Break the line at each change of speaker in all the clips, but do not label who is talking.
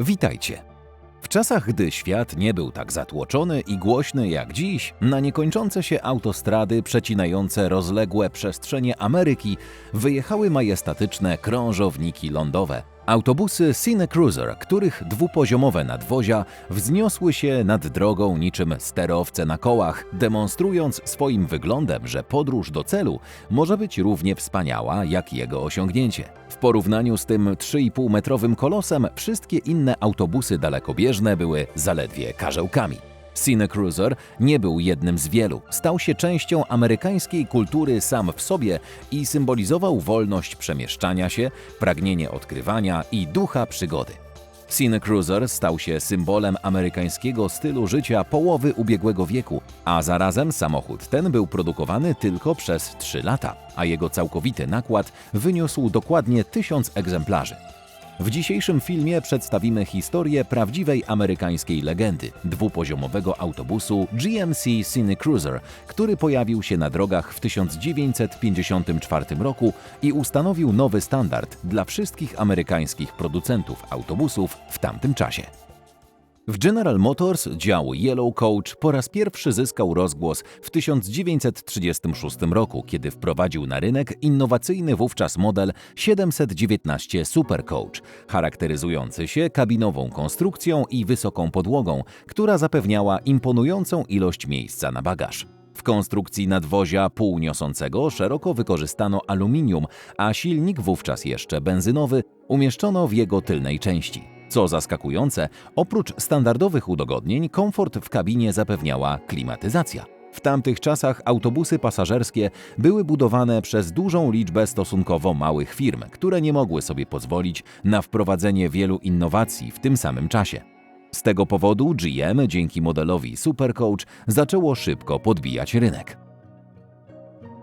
Witajcie. W czasach, gdy świat nie był tak zatłoczony i głośny jak dziś, na niekończące się autostrady przecinające rozległe przestrzenie Ameryki wyjechały majestatyczne krążowniki lądowe. Autobusy Cine Cruiser, których dwupoziomowe nadwozia wzniosły się nad drogą niczym sterowce na kołach, demonstrując swoim wyglądem, że podróż do celu może być równie wspaniała jak jego osiągnięcie. W porównaniu z tym 3,5-metrowym kolosem wszystkie inne autobusy dalekobieżne były zaledwie karzełkami. Cine Cruiser nie był jednym z wielu. Stał się częścią amerykańskiej kultury sam w sobie i symbolizował wolność przemieszczania się, pragnienie odkrywania i ducha przygody. Cine Cruiser stał się symbolem amerykańskiego stylu życia połowy ubiegłego wieku, a zarazem samochód ten był produkowany tylko przez 3 lata, a jego całkowity nakład wyniósł dokładnie 1000 egzemplarzy. W dzisiejszym filmie przedstawimy historię prawdziwej amerykańskiej legendy dwupoziomowego autobusu GMC Cine Cruiser, który pojawił się na drogach w 1954 roku i ustanowił nowy standard dla wszystkich amerykańskich producentów autobusów w tamtym czasie. W General Motors dział Yellow Coach po raz pierwszy zyskał rozgłos w 1936 roku, kiedy wprowadził na rynek innowacyjny wówczas model 719 Super Coach, charakteryzujący się kabinową konstrukcją i wysoką podłogą, która zapewniała imponującą ilość miejsca na bagaż. W konstrukcji nadwozia półniosącego szeroko wykorzystano aluminium, a silnik, wówczas jeszcze benzynowy, umieszczono w jego tylnej części. Co zaskakujące, oprócz standardowych udogodnień, komfort w kabinie zapewniała klimatyzacja. W tamtych czasach autobusy pasażerskie były budowane przez dużą liczbę stosunkowo małych firm, które nie mogły sobie pozwolić na wprowadzenie wielu innowacji w tym samym czasie. Z tego powodu GM dzięki modelowi Supercoach zaczęło szybko podbijać rynek.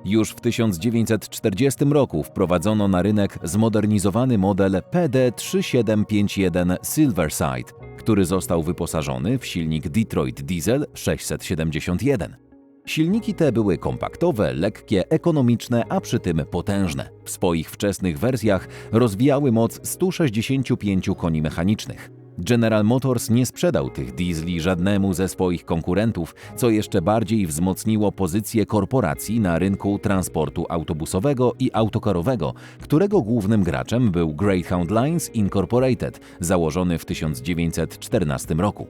Już w 1940 roku wprowadzono na rynek zmodernizowany model PD3751 Silverside, który został wyposażony w silnik Detroit Diesel 671. Silniki te były kompaktowe, lekkie, ekonomiczne, a przy tym potężne. W swoich wczesnych wersjach rozwijały moc 165 koni mechanicznych. General Motors nie sprzedał tych diesli żadnemu ze swoich konkurentów, co jeszcze bardziej wzmocniło pozycję korporacji na rynku transportu autobusowego i autokarowego, którego głównym graczem był Greyhound Lines Incorporated, założony w 1914 roku.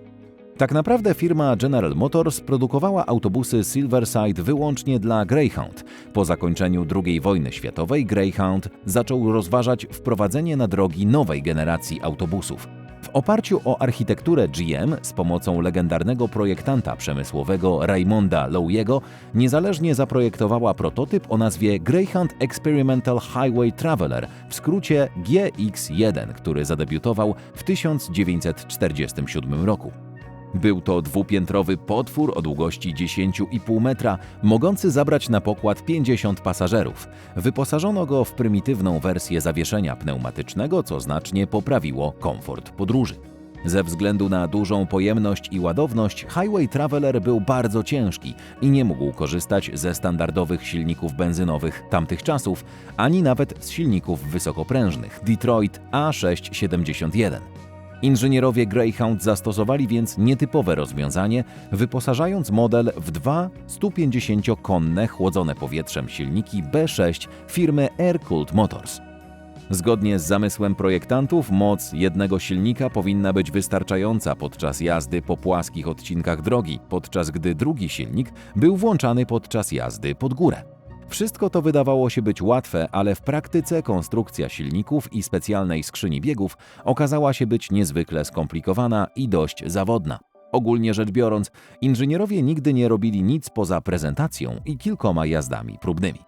Tak naprawdę firma General Motors produkowała autobusy Silverside wyłącznie dla Greyhound. Po zakończeniu II wojny światowej Greyhound zaczął rozważać wprowadzenie na drogi nowej generacji autobusów. W oparciu o architekturę GM z pomocą legendarnego projektanta przemysłowego Raymonda Lowiego niezależnie zaprojektowała prototyp o nazwie Greyhound Experimental Highway Traveler, w skrócie GX1, który zadebiutował w 1947 roku. Był to dwupiętrowy potwór o długości 10,5 metra, mogący zabrać na pokład 50 pasażerów. Wyposażono go w prymitywną wersję zawieszenia pneumatycznego, co znacznie poprawiło komfort podróży. Ze względu na dużą pojemność i ładowność, Highway Traveler był bardzo ciężki i nie mógł korzystać ze standardowych silników benzynowych tamtych czasów, ani nawet z silników wysokoprężnych Detroit A671. Inżynierowie Greyhound zastosowali więc nietypowe rozwiązanie, wyposażając model w dwa 150-konne chłodzone powietrzem silniki B6 firmy Air-Cooled Motors. Zgodnie z zamysłem projektantów, moc jednego silnika powinna być wystarczająca podczas jazdy po płaskich odcinkach drogi, podczas gdy drugi silnik był włączany podczas jazdy pod górę. Wszystko to wydawało się być łatwe, ale w praktyce konstrukcja silników i specjalnej skrzyni biegów okazała się być niezwykle skomplikowana i dość zawodna. Ogólnie rzecz biorąc, inżynierowie nigdy nie robili nic poza prezentacją i kilkoma jazdami próbnymi.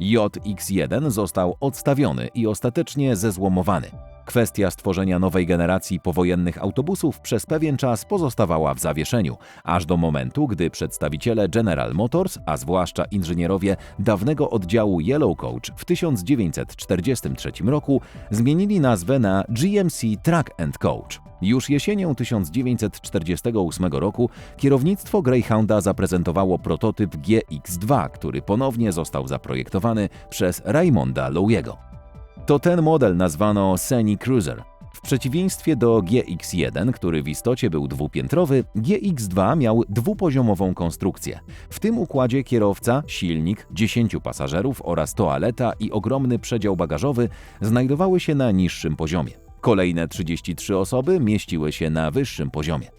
JX1 został odstawiony i ostatecznie zezłomowany. Kwestia stworzenia nowej generacji powojennych autobusów przez pewien czas pozostawała w zawieszeniu, aż do momentu, gdy przedstawiciele General Motors, a zwłaszcza inżynierowie dawnego oddziału Yellow Coach w 1943 roku zmienili nazwę na GMC Truck and Coach. Już jesienią 1948 roku kierownictwo Greyhounda zaprezentowało prototyp GX2, który ponownie został zaprojektowany przez Raymonda Lowiego. To ten model nazwano Seni Cruiser. W przeciwieństwie do GX1, który w istocie był dwupiętrowy, GX2 miał dwupoziomową konstrukcję. W tym układzie kierowca, silnik, 10 pasażerów oraz toaleta i ogromny przedział bagażowy znajdowały się na niższym poziomie. Kolejne 33 osoby mieściły się na wyższym poziomie.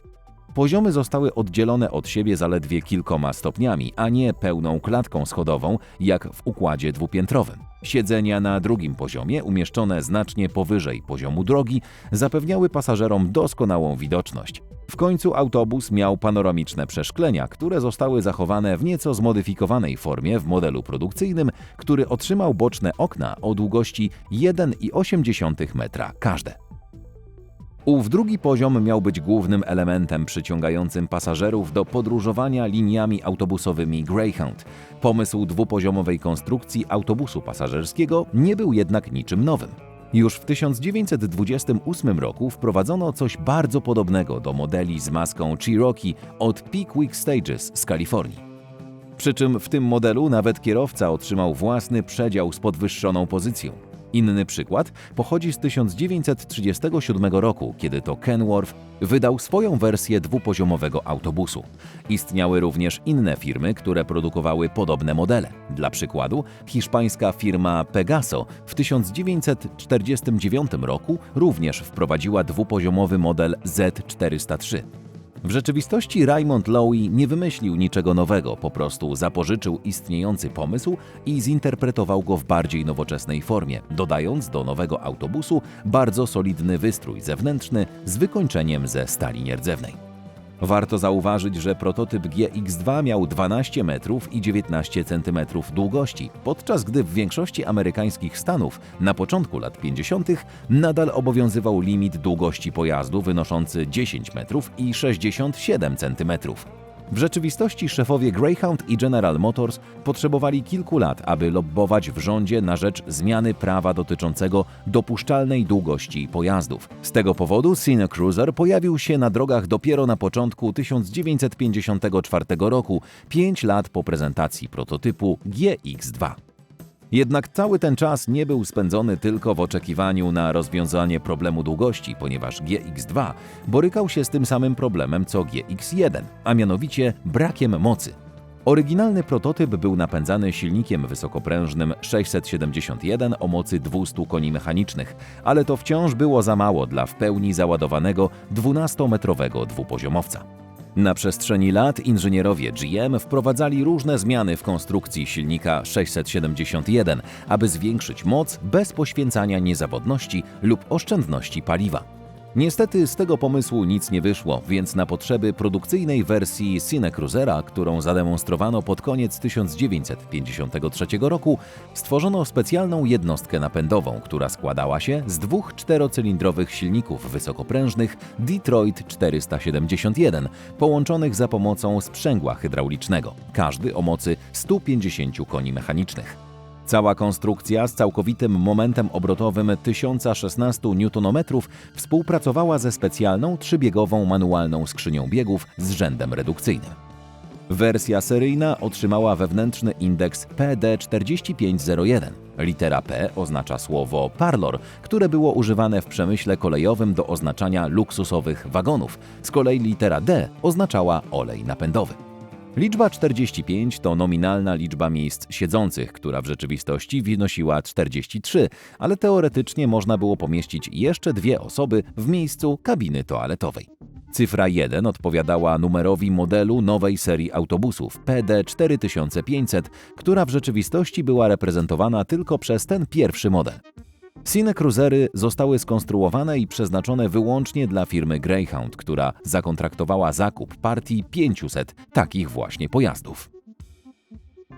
Poziomy zostały oddzielone od siebie zaledwie kilkoma stopniami, a nie pełną klatką schodową, jak w układzie dwupiętrowym. Siedzenia na drugim poziomie, umieszczone znacznie powyżej poziomu drogi, zapewniały pasażerom doskonałą widoczność. W końcu autobus miał panoramiczne przeszklenia, które zostały zachowane w nieco zmodyfikowanej formie w modelu produkcyjnym, który otrzymał boczne okna o długości 1,8 metra każde. Ów drugi poziom miał być głównym elementem przyciągającym pasażerów do podróżowania liniami autobusowymi Greyhound. Pomysł dwupoziomowej konstrukcji autobusu pasażerskiego nie był jednak niczym nowym. Już w 1928 roku wprowadzono coś bardzo podobnego do modeli z maską Cherokee od Pickwick Stages z Kalifornii. Przy czym w tym modelu nawet kierowca otrzymał własny przedział z podwyższoną pozycją. Inny przykład pochodzi z 1937 roku, kiedy to Kenworth wydał swoją wersję dwupoziomowego autobusu. Istniały również inne firmy, które produkowały podobne modele. Dla przykładu, hiszpańska firma Pegaso w 1949 roku również wprowadziła dwupoziomowy model Z403. W rzeczywistości Raymond Lowy nie wymyślił niczego nowego, po prostu zapożyczył istniejący pomysł i zinterpretował go w bardziej nowoczesnej formie, dodając do nowego autobusu bardzo solidny wystrój zewnętrzny z wykończeniem ze stali nierdzewnej. Warto zauważyć, że prototyp GX2 miał 12 metrów i 19 cm długości, podczas gdy w większości amerykańskich stanów na początku lat 50. nadal obowiązywał limit długości pojazdu wynoszący 10 metrów i 67 cm. W rzeczywistości szefowie Greyhound i General Motors potrzebowali kilku lat, aby lobbować w rządzie na rzecz zmiany prawa dotyczącego dopuszczalnej długości pojazdów. Z tego powodu Cine Cruiser pojawił się na drogach dopiero na początku 1954 roku, 5 lat po prezentacji prototypu GX2. Jednak cały ten czas nie był spędzony tylko w oczekiwaniu na rozwiązanie problemu długości, ponieważ GX2 borykał się z tym samym problemem co GX1, a mianowicie brakiem mocy. Oryginalny prototyp był napędzany silnikiem wysokoprężnym 671 o mocy 200 koni mechanicznych, ale to wciąż było za mało dla w pełni załadowanego 12-metrowego dwupoziomowca. Na przestrzeni lat inżynierowie GM wprowadzali różne zmiany w konstrukcji silnika 671, aby zwiększyć moc bez poświęcania niezawodności lub oszczędności paliwa. Niestety z tego pomysłu nic nie wyszło, więc na potrzeby produkcyjnej wersji Cine Cruisera, którą zademonstrowano pod koniec 1953 roku, stworzono specjalną jednostkę napędową, która składała się z dwóch czterocylindrowych silników wysokoprężnych Detroit 471, połączonych za pomocą sprzęgła hydraulicznego, każdy o mocy 150 koni mechanicznych. Cała konstrukcja z całkowitym momentem obrotowym 1016 Nm współpracowała ze specjalną trzybiegową manualną skrzynią biegów z rzędem redukcyjnym. Wersja seryjna otrzymała wewnętrzny indeks PD4501. Litera P oznacza słowo parlor, które było używane w przemyśle kolejowym do oznaczania luksusowych wagonów. Z kolei litera D oznaczała olej napędowy. Liczba 45 to nominalna liczba miejsc siedzących, która w rzeczywistości wynosiła 43, ale teoretycznie można było pomieścić jeszcze dwie osoby w miejscu kabiny toaletowej. Cyfra 1 odpowiadała numerowi modelu nowej serii autobusów PD 4500, która w rzeczywistości była reprezentowana tylko przez ten pierwszy model. Cine Cruisery zostały skonstruowane i przeznaczone wyłącznie dla firmy Greyhound, która zakontraktowała zakup partii 500 takich właśnie pojazdów.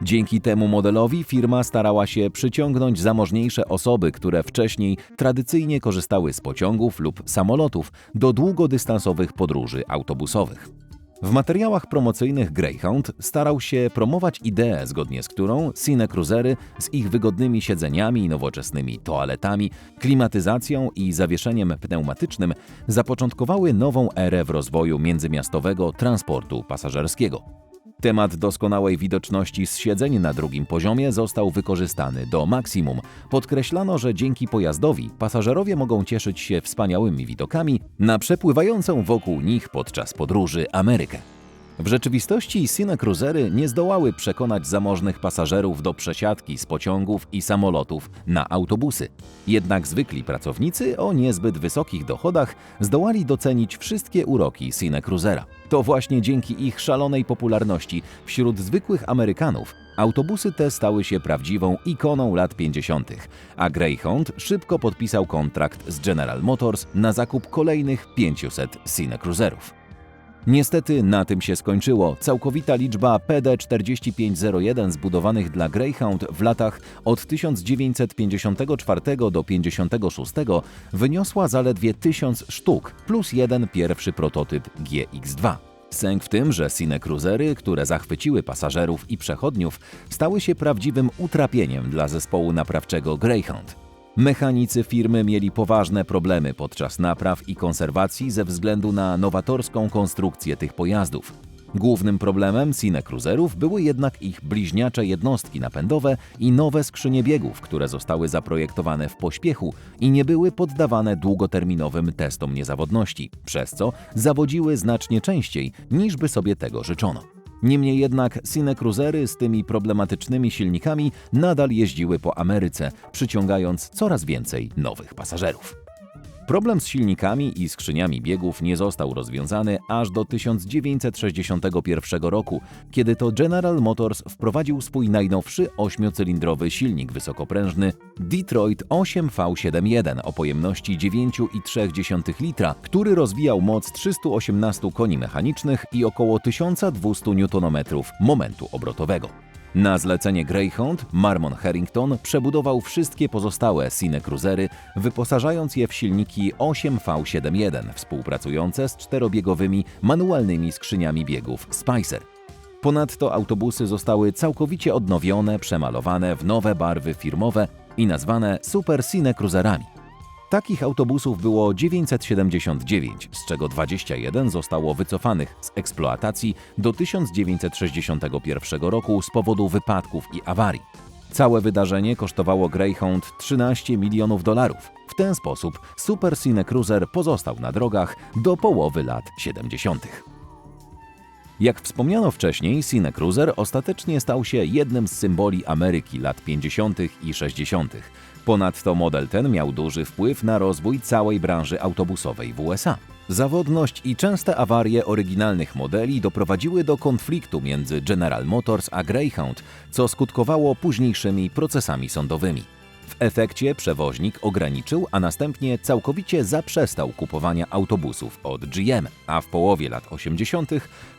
Dzięki temu modelowi firma starała się przyciągnąć zamożniejsze osoby, które wcześniej tradycyjnie korzystały z pociągów lub samolotów do długodystansowych podróży autobusowych. W materiałach promocyjnych Greyhound starał się promować ideę, zgodnie z którą Cine Cruisery z ich wygodnymi siedzeniami, nowoczesnymi toaletami, klimatyzacją i zawieszeniem pneumatycznym zapoczątkowały nową erę w rozwoju międzymiastowego transportu pasażerskiego. Temat doskonałej widoczności z siedzeń na drugim poziomie został wykorzystany do maksimum. Podkreślano, że dzięki pojazdowi pasażerowie mogą cieszyć się wspaniałymi widokami na przepływającą wokół nich podczas podróży Amerykę. W rzeczywistości Cine Cruisery nie zdołały przekonać zamożnych pasażerów do przesiadki z pociągów i samolotów na autobusy. Jednak zwykli pracownicy o niezbyt wysokich dochodach zdołali docenić wszystkie uroki Cine Cruisera. To właśnie dzięki ich szalonej popularności wśród zwykłych Amerykanów autobusy te stały się prawdziwą ikoną lat 50., a Greyhound szybko podpisał kontrakt z General Motors na zakup kolejnych 500 Cine Cruiserów. Niestety na tym się skończyło. Całkowita liczba PD4501 zbudowanych dla Greyhound w latach od 1954 do 1956 wyniosła zaledwie 1000 sztuk, plus jeden pierwszy prototyp GX2. Sęk w tym, że Cine Cruisery, które zachwyciły pasażerów i przechodniów, stały się prawdziwym utrapieniem dla zespołu naprawczego Greyhound. Mechanicy firmy mieli poważne problemy podczas napraw i konserwacji ze względu na nowatorską konstrukcję tych pojazdów. Głównym problemem Cine były jednak ich bliźniacze jednostki napędowe i nowe skrzynie biegów, które zostały zaprojektowane w pośpiechu i nie były poddawane długoterminowym testom niezawodności, przez co zawodziły znacznie częściej niż by sobie tego życzono. Niemniej jednak Cine Cruisery z tymi problematycznymi silnikami nadal jeździły po Ameryce, przyciągając coraz więcej nowych pasażerów. Problem z silnikami i skrzyniami biegów nie został rozwiązany aż do 1961 roku, kiedy to General Motors wprowadził swój najnowszy ośmiocylindrowy silnik wysokoprężny Detroit 8V71 o pojemności 9,3 litra, który rozwijał moc 318 koni mechanicznych i około 1200 Nm momentu obrotowego. Na zlecenie Greyhound Marmon Harrington przebudował wszystkie pozostałe Cine Cruisery, wyposażając je w silniki 8V71 współpracujące z czterobiegowymi manualnymi skrzyniami biegów Spicer. Ponadto autobusy zostały całkowicie odnowione, przemalowane w nowe barwy firmowe i nazwane Super Cine Cruiserami. Takich autobusów było 979, z czego 21 zostało wycofanych z eksploatacji do 1961 roku z powodu wypadków i awarii. Całe wydarzenie kosztowało Greyhound 13 milionów dolarów. W ten sposób Super Cine Cruiser pozostał na drogach do połowy lat 70. Jak wspomniano wcześniej, Cine Cruiser ostatecznie stał się jednym z symboli Ameryki lat 50. i 60. Ponadto model ten miał duży wpływ na rozwój całej branży autobusowej w USA. Zawodność i częste awarie oryginalnych modeli doprowadziły do konfliktu między General Motors a Greyhound, co skutkowało późniejszymi procesami sądowymi. W efekcie przewoźnik ograniczył, a następnie całkowicie zaprzestał kupowania autobusów od GM, a w połowie lat 80.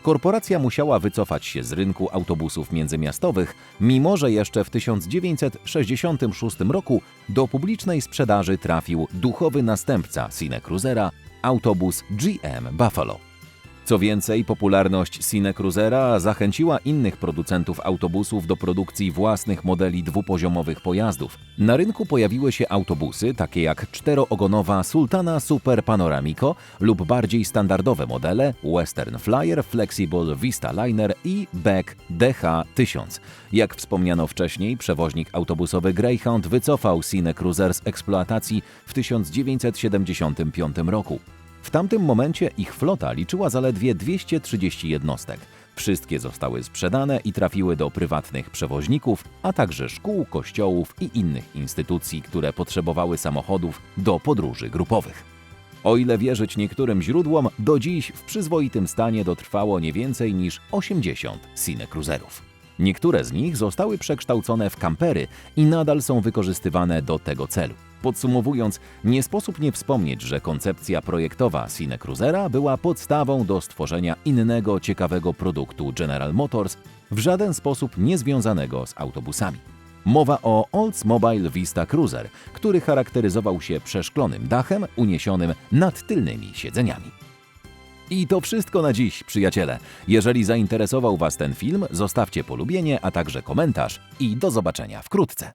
korporacja musiała wycofać się z rynku autobusów międzymiastowych, mimo że jeszcze w 1966 roku do publicznej sprzedaży trafił duchowy następca Cine Cruisera, autobus GM Buffalo. Co więcej, popularność Cine Cruisera zachęciła innych producentów autobusów do produkcji własnych modeli dwupoziomowych pojazdów. Na rynku pojawiły się autobusy takie jak czteroogonowa Sultana Super Panoramico lub bardziej standardowe modele Western Flyer, Flexible Vista Liner i Beck DH1000. Jak wspomniano wcześniej, przewoźnik autobusowy Greyhound wycofał Cine Cruiser z eksploatacji w 1975 roku. W tamtym momencie ich flota liczyła zaledwie 230 jednostek. Wszystkie zostały sprzedane i trafiły do prywatnych przewoźników, a także szkół, kościołów i innych instytucji, które potrzebowały samochodów do podróży grupowych. O ile wierzyć niektórym źródłom, do dziś w przyzwoitym stanie dotrwało nie więcej niż 80 Cine Cruiserów. Niektóre z nich zostały przekształcone w kampery i nadal są wykorzystywane do tego celu. Podsumowując, nie sposób nie wspomnieć, że koncepcja projektowa Cine Cruisera była podstawą do stworzenia innego ciekawego produktu General Motors, w żaden sposób niezwiązanego z autobusami. Mowa o Oldsmobile Vista Cruiser, który charakteryzował się przeszklonym dachem uniesionym nad tylnymi siedzeniami. I to wszystko na dziś, przyjaciele. Jeżeli zainteresował Was ten film, zostawcie polubienie, a także komentarz i do zobaczenia wkrótce.